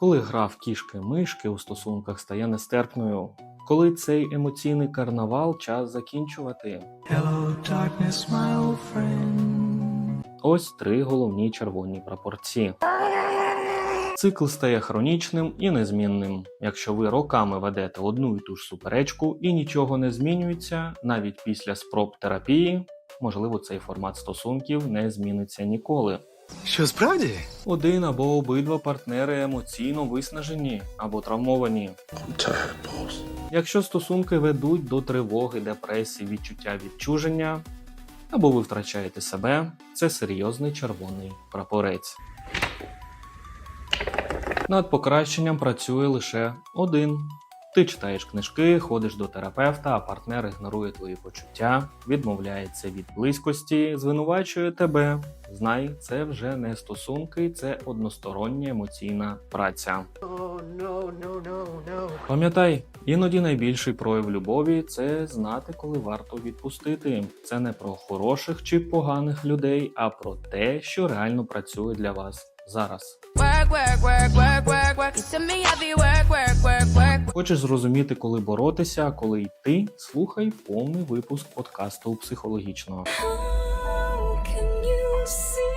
Коли гра в кішки-мишки у стосунках стає нестерпною, коли цей емоційний карнавал час закінчувати. Hello, darkness, my old friend. Ось три головні червоні прапорці. Цикл стає хронічним і незмінним. Якщо ви роками ведете одну і ту ж суперечку і нічого не змінюється, навіть після спроб терапії, можливо, цей формат стосунків не зміниться ніколи. Що справді? Один або обидва партнери емоційно виснажені або травмовані. Якщо стосунки ведуть до тривоги, депресії, відчуття відчуження, або ви втрачаєте себе, це серйозний червоний прапорець. Над покращенням працює лише один. Ти читаєш книжки, ходиш до терапевта, а партнер ігнорує твої почуття, відмовляється від близькості, звинувачує тебе. Знай, це вже не стосунки, це одностороння емоційна праця. Пам'ятай, іноді найбільший прояв любові це знати, коли варто відпустити. Це не про хороших чи поганих людей, а про те, що реально працює для вас зараз. Work, work, work, work, work, work. Хочеш зрозуміти, коли боротися, коли йти, слухай повний випуск подкасту психологічного. How can you see?